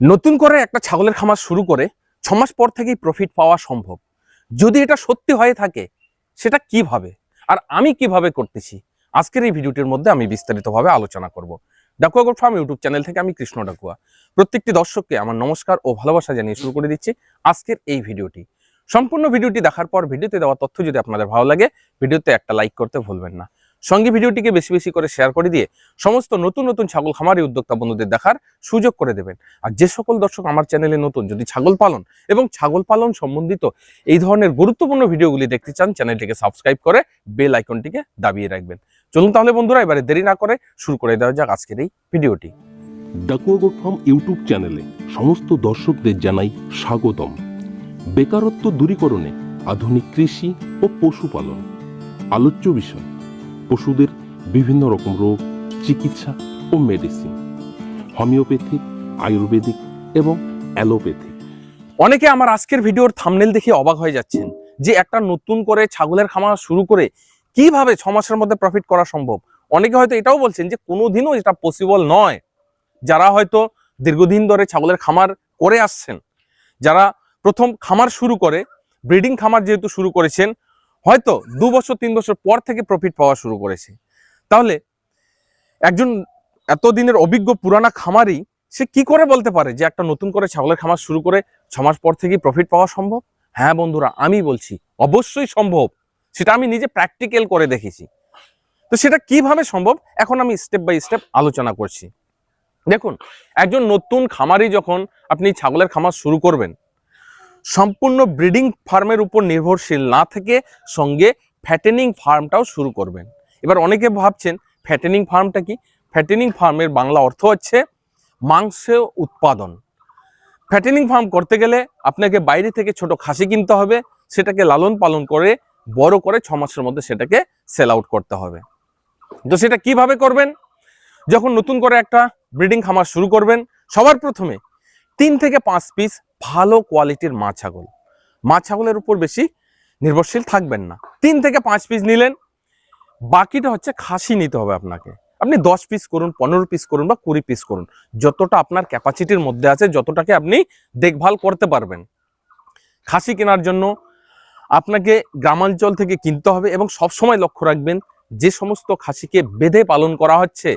নতুন করে একটা ছাগলের খামার শুরু করে ছ মাস পর থেকেই প্রফিট পাওয়া সম্ভব। যদি এটা সত্যি হয়ে থাকে, সেটা কীভাবে আর আমি কীভাবে করতেছি? আজকের এই ভিডিওটির মধ্যে আমি বিস্তারিতভাবে আলোচনা করব। Dakua goat farm YouTube channel থেকে আমি কৃষ্ণ ডাকুয়া। প্রত্যেকটি দর্শককে আমার নমস্কার ও ভালোবাসা জানিয়ে শুরু করে দিচ্ছি আজকের এই ভিডিওটি। সম্পূর্ণ ভিডিওটি দেখার পর ভিডিওতে দেওয়া তথ্য যদি আপনাদের ভালো লাগে, ভিডিওতে একটা লাইক করতে ভুলবেন না। সঙ্গে ভিডিওটিকে বেশি বেশি করে শেয়ার করে দিয়ে সমস্ত নতুন নতুন ছাগল খামারি উদ্যোক্তা বন্ধুদের দেখার সুযোগ করে দেবেন। আর যে সকল দর্শক আমার চ্যানেলে নতুন, যদি ছাগল পালন এবং ছাগল পালন সম্বন্ধিত এই ধরনের গুরুত্বপূর্ণ ভিডিওগুলি দেখতে চান, চ্যানেলটিকে সাবস্ক্রাইব করে বেল আইকনটিকে দাবিয়ে রাখবেন। চলুন তাহলে বন্ধুরা, এবারে দেরি না করে শুরু করে দেওয়া যাক আজকের এই ভিডিওটি। ডাকুয়াগোট ফার্ম ইউটিউব চ্যানেলে সমস্ত দর্শকদের জানাই স্বাগতম। বেকারত্ব দূরীকরণে আধুনিক কৃষি ও পশুপালন। আলোচ্য বিষয় পশুদের বিভিন্ন রকম রোগ, চিকিৎসা ও মেডিসিন হোমিওপ্যাথিক আয়ুর্বেদিক এবং অ্যালোপ্যাথিক অনেকে আমার আজকের ভিডিওর থামনেল দেখে অবাক হয়ে যাচ্ছেন যে একটা নতুন করে ছাগলের খামার শুরু করে কীভাবে ছ মাসের মধ্যে প্রফিট করা সম্ভব? অনেকে হয়তো এটাও বলছেন যে কোনোদিনও এটা পসিবল নয়। যারা হয়তো দীর্ঘদিন ধরে ছাগলের খামার করে আসছেন, যারা প্রথম খামার শুরু করে ব্রিডিং খামার যেহেতু শুরু করেছেন হয়তো দু বছর, তিন বছর পর থেকে প্রফিট পাওয়া শুরু করেছে। তাহলে একজন এতদিনের অভিজ্ঞ পুরানা খামারি, সে কি করে বলতে পারে যে একটা নতুন করে ছাগলের খামার শুরু করে ছ মাস পর থেকেই প্রফিট পাওয়া সম্ভব? হ্যাঁ বন্ধুরা, আমি বলছি, অবশ্যই সম্ভব। সেটা আমি নিজে প্র্যাকটিক্যাল করে দেখেছি। তো সেটা কীভাবে সম্ভব? এখন আমি স্টেপ বাই স্টেপ আলোচনা করছি। দেখুন, একজন নতুন খামারি যখন আপনি ছাগলের খামার শুরু করবেন সম্পূর্ণ ব্রিডিং ফার্মের উপর নির্ভরশীল না থেকে সঙ্গে ফ্যাটেনিং ফার্মটাও শুরু করবেন। এবার অনেকে ভাবছেন, ফ্যাটেনিং ফার্মটা কি? ফ্যাটেনিং ফার্মের বাংলা অর্থ হচ্ছে মাংস উৎপাদন। ফ্যাটেনিং ফার্ম করতে গেলে আপনাকে বাইরে থেকে ছোট খাসি কিনতে হবে, সেটাকে লালন পালন করে, বড় করে ছ মাসের মধ্যে সেটাকে সেল আউট করতে হবে। তো সেটা কীভাবে করবেন? যখন নতুন করে একটা ব্রিডিং খামার শুরু করবেন, সবার প্রথমে তিন থেকে পাঁচ পিস ভালো কোয়ালিটির মা ছাগল। মা ছাগলের উপর বেশি নির্ভরশীল থাকবেন না। তিন থেকে পাঁচ পিস নিলেন, বাকিটা হচ্ছে খাসি নিতে হবে আপনাকে। আপনি দশ পিস করুন, পনেরো পিস করুন বা কুড়ি পিস করুন। যতটা আপনার ক্যাপাসিটির মধ্যে আছে, যতটাকে আপনি দেখভাল করতে পারবেন। খাসি কেনার জন্য আপনাকে গ্রামাঞ্চল থেকে কিনতে হবে এবং সবসময় লক্ষ্য রাখবেন, যে সমস্ত খাসিকে বেঁধে পালন করা হচ্ছে,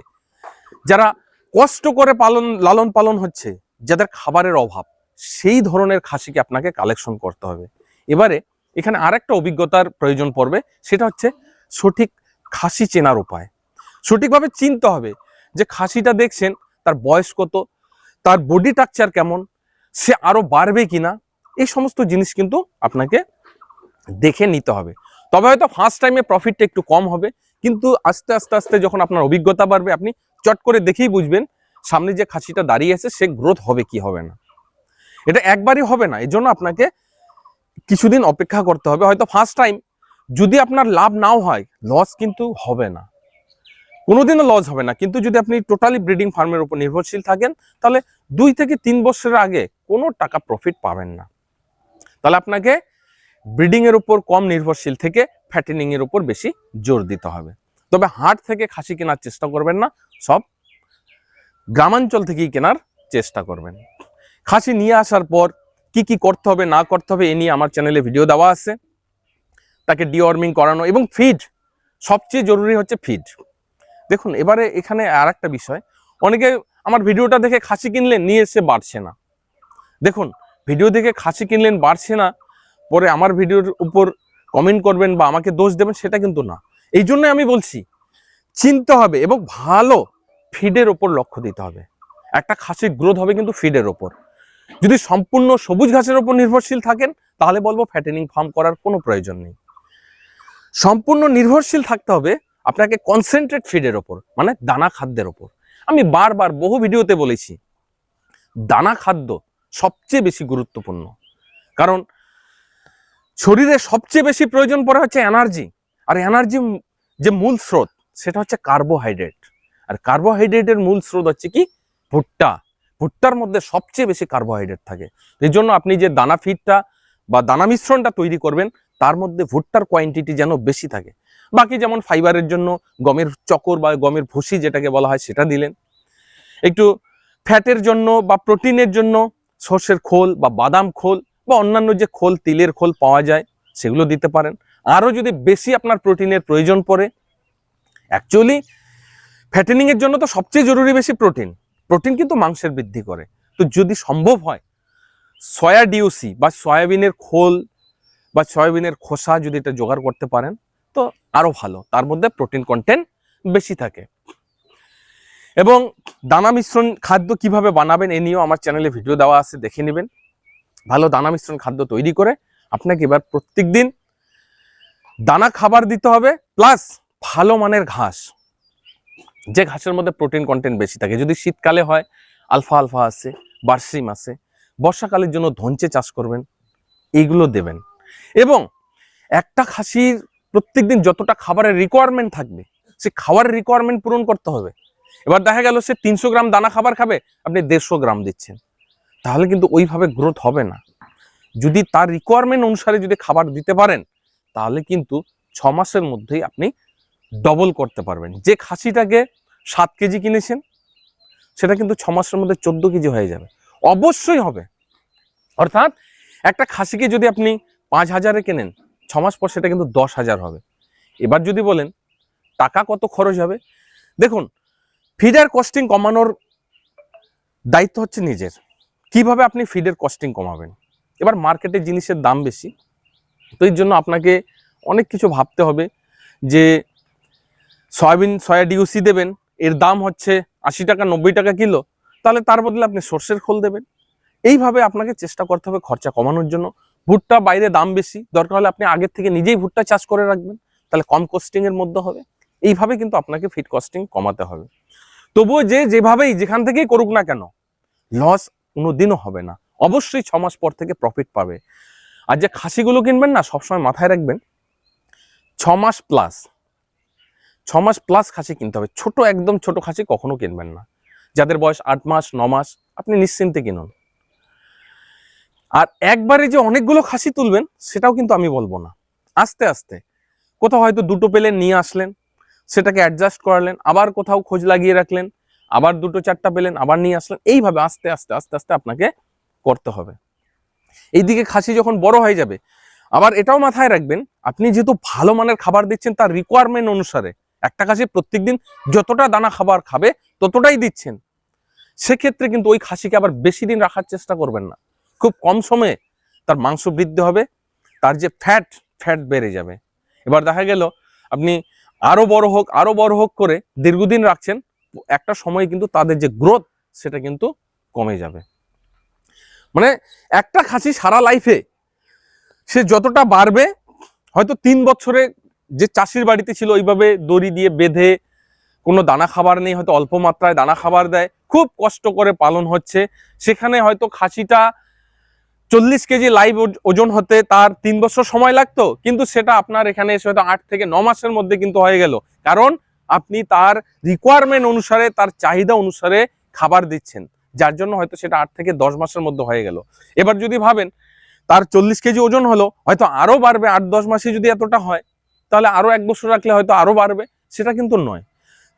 যারা কষ্ট করে পালন, লালন পালন হচ্ছে, যাদের খাবারের অভাব। সেই ধরনের খাসিকে আপনাকে কালেকশন করতে হবে। এবারে এখানে আরেকটা অভিজ্ঞতার প্রয়োজন পড়বে, সেটা হচ্ছে সঠিক খাসি চেনার উপায়। সঠিকভাবে চিনতে হবে যে খাসিটা দেখছেন, তার বয়স কত, তার বডি স্ট্রাকচার কেমন, সে আরও বাড়বে কিনা, এই সমস্ত জিনিস কিন্তু আপনাকে দেখে নিতে হবে। তবে হয়তো ফার্স্ট টাইমে প্রফিটটা একটু কম হবে, কিন্তু আস্তে আস্তে আস্তে যখন আপনার অভিজ্ঞতা বাড়বে, আপনি চট করে দেখেই বুঝবেন সামনে যে খাসিটা দাঁড়িয়ে আছে, সে গ্রোথ হবে কি হবে না। এটা একবারই হবে না এই জন্য আপনাকে কিছুদিন অপেক্ষা করতে হবে। হয়তো ফার্স্ট টাইম যদি আপনার লাভ নাও হয় লস কিন্তু হবে না। কোনোদিনও লস হবে না, কিন্তু যদি আপনি টোটালি ব্রিডিং ফার্মের উপর নির্ভরশীল থাকেন, তাহলে দুই থেকে তিন বছরের আগে কোনো টাকা প্রফিট পাবেন না। তাহলে আপনাকে ব্রিডিং এর উপর কম নির্ভরশীল থেকে ফ্যাটেনিং এর উপর বেশি জোর দিতে হবে। তবে হাট থেকে খাসি কেনার চেষ্টা করবেন না, সব গ্রামাঞ্চল থেকেই কেনার চেষ্টা করবেন। খাসি নিয়ে আসার পর কি কি করতে হবে, না করতে হবে, এ নিয়ে আমার চ্যানেলে ভিডিও দেওয়া আছে। তাকে ডিওয়ার্মিং করানো এবং ফিড সবচেয়ে জরুরি হচ্ছে ফিড দেখুন, এবারে এখানে আর একটা বিষয়, অনেকে আমার ভিডিওটা দেখে খাসি কিনলেন নিয়ে এসে বাড়ছে না। দেখুন ভিডিও দেখে খাসি কিনলেন, বাড়ছে না, পরে আমার ভিডিওর উপর কমেন্ট করবেন বা আমাকে দোষ দেবেন, সেটা কিন্তু না। এই জন্য আমি বলছি, চিনতে হবে এবং ভালো ফিডের ওপর লক্ষ্য দিতে হবে। একটা খাসির গ্রোথ হবে কিন্তু ফিডের ওপর যদি সম্পূর্ণ সবুজ ঘাসের ওপর নির্ভরশীল থাকেন, তাহলে বলব ফ্যাটেনিং ফার্ম করার কোনো প্রয়োজন নেই। সম্পূর্ণ নির্ভরশীল থাকতে হবে আপনাকে কনসেন্ট্রেট ফিডের ওপর মানে দানা খাদ্যের ওপর। আমি বারবার বহু ভিডিওতে বলেছি, দানা খাদ্য সবচেয়ে বেশি গুরুত্বপূর্ণ। কারণ শরীরে সবচেয়ে বেশি প্রয়োজন পড়ে হচ্ছে এনার্জি আর এনার্জি যে মূল স্রোত, সেটা হচ্ছে কার্বোহাইড্রেট আর কার্বোহাইড্রেটের মূল স্রোত হচ্ছে কি? ভুট্টা। ভুট্টার মধ্যে সবচেয়ে বেশি কার্বোহাইড্রেট থাকে। এই জন্য আপনি যে দানা ফিডটা বা দানা মিশ্রণটা তৈরি করবেন, তার মধ্যে ভুট্টার কোয়ান্টিটি যেন বেশি থাকে। বাকি যেমন ফাইবারের জন্য গমের চকর বা গমের ভুসি যেটাকে বলা হয়, সেটা দিলেন। একটু ফ্যাটের জন্য বা প্রোটিনের জন্য সর্ষের খোল বা বাদাম খোল বা অন্যান্য যে খোল, তিলের খোল পাওয়া যায়, সেগুলো দিতে পারেন। আরও যদি বেশি আপনার প্রোটিনের প্রয়োজন পড়ে অ্যাকচুয়ালি ফ্যাটেনিং এর জন্য তো সবচেয়ে জরুরি বেশি প্রোটিন প্রোটিন কিন্তু মাংসের বৃদ্ধি করে। তো যদি সম্ভব হয়, সয়া ডিওসি বা সয়াবিনের খোল বা সয়াবিনের খোসা যদি এটা জোগাড় করতে পারেন, তো আরও ভালো। তার মধ্যে প্রোটিন কন্টেন্ট বেশি থাকে। এবং দানা মিশ্রণ খাদ্য কীভাবে বানাবেন এ নিয়েও আমার চ্যানেলে ভিডিও দেওয়া আছে, দেখে নেবেন। ভালো দানা মিশ্রণ খাদ্য তৈরি করে আপনাকে এবার প্রত্যেক দিন দানা খাবার দিতে হবে প্লাস ভালো মানের ঘাস। যে ঘাসের মধ্যে প্রোটিন কন্টেন্ট বেশি থাকে, যদি শীতকালে হয় আলফা আলফা আছে, বার্সিম আছে, বর্ষাকালের জন্য ধনচে চাষ করবেন এইগুলো দেবেন। এবং একটা খাসির প্রত্যেকদিন যতটা খাবারের রিকোয়ারমেন্ট থাকবে, সে খাবারের রিকোয়ারমেন্ট পূরণ করতে হবে। এবার দেখা গেল সে তিনশো গ্রাম দানা খাবার খাবে, আপনি দেড়শো গ্রাম দিচ্ছেন। তাহলে কিন্তু ওইভাবে গ্রোথ হবে না। যদি তার রিকোয়ারমেন্ট অনুসারে যদি খাবার দিতে পারেন, তাহলে কিন্তু ছ মাসের মধ্যেই আপনি ডবল করতে পারবেন। যে খাসিটাকে সাত কেজি কিনেছেন, সেটা কিন্তু ছ মাসের মধ্যে চোদ্দ কেজি হয়ে যাবে। অবশ্যই হবে। অর্থাৎ একটা খাসিকে যদি আপনি পাঁচ হাজারে কেনেন, ছ মাস পর সেটা কিন্তু দশ হাজার হবে। এবার যদি বলেন, টাকা কত খরচ হবে? দেখুন ফিডার কস্টিং কমানোর দায়িত্ব হচ্ছে নিজের। কীভাবে আপনি ফিডের কস্টিং কমাবেন? এবার মার্কেটে জিনিসের দাম বেশি, তো এর জন্য আপনাকে অনেক কিছু ভাবতে হবে যে সয়াবিন সয়া ডিউসি দেবেন, এর দাম হচ্ছে আশি টাকা, নব্বই টাকা কিলো, তাহলে তার বদলে আপনি সর্ষের খোল দেবেন। এইভাবে আপনাকে চেষ্টা করতে হবে খরচা কমানোর জন্য। ভুট্টা বাইরে দাম বেশি, দরকার হলে আপনি আগের থেকে নিজেই ভুট্টা চাষ করে রাখবেন, তাহলে কম কস্টিং এর মধ্যে হবে। এইভাবে কিন্তু আপনাকে ফিড কস্টিং কমাতে হবে। তবুও যে যেভাবেই যেখান থেকেই করুক না কেন লস কোনোদিনও হবে না। অবশ্যই ছ মাস পর থেকে প্রফিট পাবে। আর যে খাসিগুলো কিনবেন না, সবসময় মাথায় রাখবেন, ছ মাস প্লাস ছ মাস প্লাস খাসি কিনতে হবে। ছোট, একদম ছোট খাসি কখনো কিনবেন না। যাদের বয়স আট মাস, ন মাস, আপনি নিশ্চিন্তে কিনুন। আর একবারে যে অনেকগুলো খাসি তুলবেন, সেটাও কিন্তু আমি বলব না। আস্তে আস্তে। কোথাও হয়তো দুটো পেলেন, নিয়ে আসলেন, সেটাকে অ্যাডজাস্ট করালেন, আবার কোথাও খোঁজ লাগিয়ে রাখলেন, আবার দুটো, চারটা পেলেন, আবার নিয়ে আসলেন, এইভাবে আস্তে আস্তে আস্তে আস্তে আপনাকে করতে হবে। এইদিকে খাসি যখন বড় হয়ে যাবে, আবার এটাও মাথায় রাখবেন, আপনি যেহেতু ভালো মানের খাবার দিচ্ছেন তার রিকোয়ারমেন্ট অনুসারে একটা খাসি প্রত্যেকদিন যতটা দানা খাবার খাবে, ততটাই দিচ্ছেন। সেক্ষেত্রে কিন্তু ওই খাসিকে আবার বেশি দিন রাখার চেষ্টা করবেন না। খুব কম সময়ে তার মাংস বৃদ্ধি হবে, তার যে ফ্যাট ফ্যাট বেড়ে যাবে। এবার দেখা গেল, আপনি আরও বড় হোক, আরও বড় হোক করে দীর্ঘদিন রাখছেন, একটা সময় কিন্তু তাদের যে গ্রোথ সেটা কিন্তু কমে যাবে। মানে একটা খাসি সারা লাইফে সে যতটা বাড়বে, হয়তো তিন বছরে যে চাষির বাড়িতে ছিল, ওইভাবে দড়ি দিয়ে বেঁধে কোনো দানা খাবার নেই, হয়তো অল্প মাত্রায় দানা খাবার দেয়। খুব কষ্ট করে পালন হচ্ছে। সেখানে হয়তো খাসিটা চল্লিশ কেজি লাইভ ওজন হতে তার তিন বছর সময় লাগতো, কিন্তু সেটা আপনার এখানে এসে হয়তো আট থেকে ন মাসের মধ্যে কিন্তু হয়ে গেল। কারণ আপনি তার রিকোয়ারমেন্ট অনুসারে, তার চাহিদা অনুসারে খাবার দিচ্ছেন। যার জন্য হয়তো সেটা আট থেকে দশ মাসের মধ্যে হয়ে গেল। এবার যদি ভাবেন, তার চল্লিশ কেজি ওজন হলো, হয়তো আরও বাড়বে, আট দশ মাসে যদি এতটা হয়। তাহলে আরও এক বছর রাখলে হয়তো আরও বাড়বে, সেটা কিন্তু নয়।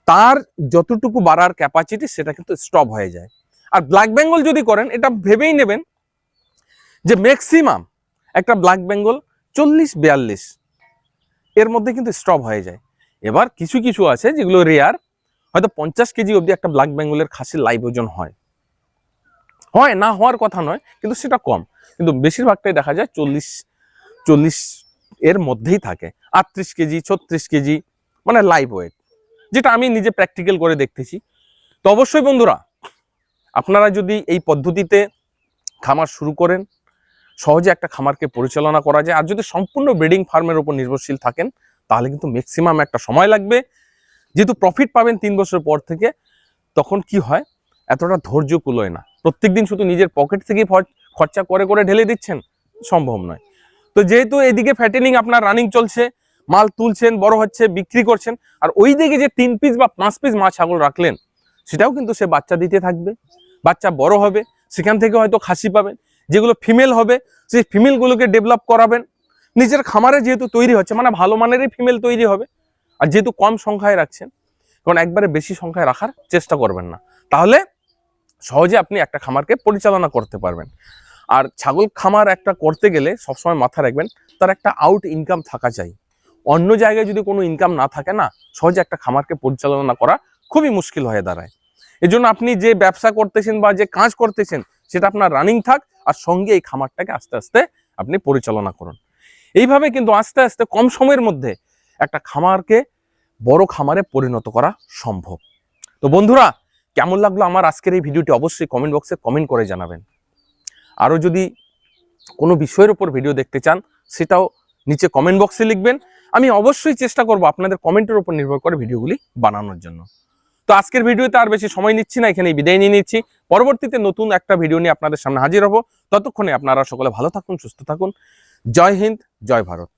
তার যতটুকু বাড়ার ক্যাপাসিটি সেটা কিন্তু স্টপ হয়ে যায়। আর ব্ল্যাক বেঙ্গল যদি করেন, এটা ভেবেই নেবেন যে ম্যাক্সিমাম একটা ব্ল্যাক বেঙ্গল চল্লিশ বিয়াল্লিশ, এর মধ্যে কিন্তু স্টপ হয়ে যায়। এবার কিছু কিছু আছে যেগুলো রেয়ার হয়তো পঞ্চাশ কেজি অবধি একটা ব্ল্যাক বেঙ্গলের খাসির লাইভ ওজন হয়। হয় না হওয়ার কথা নয়, কিন্তু সেটা কম। কিন্তু বেশিরভাগটাই দেখা যায় চল্লিশ চল্লিশ এর মধ্যেই থাকে। আটত্রিশ কেজি, ছত্রিশ কেজি মানে লাইভ ওয়েট যেটা আমি নিজে প্র্যাকটিক্যাল করে দেখতেছি। তো অবশ্যই বন্ধুরা, আপনারা যদি এই পদ্ধতিতে খামার শুরু করেন, সহজে একটা খামারকে পরিচালনা করা যায়, আর যদি সম্পূর্ণ ব্রিডিং ফার্মের উপর নির্ভরশীল থাকেন, তাহলে কিন্তু ম্যাক্সিমাম একটা সময় লাগবে। যেহেতু প্রফিট পাবেন তিন বছর পর থেকে, তখন কি হয়? এতটা ধৈর্য কুলোয় না। প্রত্যেকদিন শুধু নিজের পকেট থেকেই খরচা করে করে ঢেলে দিচ্ছেন, সম্ভব নয়। তো যেহেতু এদিকে ফ্যাটেনিং আপনার রানিং চলছে, মাল তুলছেন, বড় হচ্ছে, বিক্রি করছেন, আর ওই দিকে যে তিন পিস বা পাঁচ পিস মা ছাগল রাখলেন, সেটাও কিন্তু সে বাচ্চা দিতে থাকবে, বাচ্চা বড় হবে, সেখান থেকে হয়তো খাসি পাবেন, যেগুলো ফিমেল হবে, সেই ফিমেলগুলোকে ডেভেলপ করাবেন, নিজের খামারে যেহেতু তৈরি হচ্ছে মানে ভালো মানেরই ফিমেল তৈরি হবে, আর যেহেতু কম সংখ্যায় রাখছেন, কারণ একবারে বেশি সংখ্যায় রাখার চেষ্টা করবেন না, তাহলে সহজে আপনি একটা খামারকে পরিচালনা করতে পারবেন। আর ছাগল খামার একটা করতে গেলে সবসময় মাথায় রাখবেন, তার একটা আউট ইনকাম থাকা চাই। অন্য জায়গায় যদি কোনো ইনকাম না থাকে না, সহজে একটা খামারকে পরিচালনা করা খুবই মুশকিল হয়ে দাঁড়ায়। এজন্য আপনি যে ব্যবসা করতেছেন বা যে কাজ করতেছেন, সেটা আপনার রানিং থাক আর সঙ্গে এই খামারটাকে আস্তে আস্তে আপনি পরিচালনা করুন। এইভাবে কিন্তু আস্তে আস্তে কম সময়ের মধ্যে একটা খামারকে বড় খামারে পরিণত করা সম্ভব। তো বন্ধুরা, কেমন লাগল আমার আজকের এই ভিডিওটি অবশ্যই কমেন্ট বক্সে কমেন্ট করে জানাবেন। আরও যদি কোনো বিষয়ের উপর ভিডিও দেখতে চান, সেটাও নিচে কমেন্ট বক্সে লিখবেন। আমি অবশ্যই চেষ্টা করব আপনাদের কমেন্টের উপর নির্ভর করে ভিডিওগুলি বানানোর জন্য। তো আজকের ভিডিওতে আর বেশি সময় নিচ্ছি না, এখানেই বিদায় নিয়ে নিচ্ছি। পরবর্তীতে নতুন একটা ভিডিও নিয়ে আপনাদের সামনে হাজির হব। ততক্ষণে আপনারা সকলে ভালো থাকুন, সুস্থ থাকুন। জয় হিন্দ, জয় ভারত।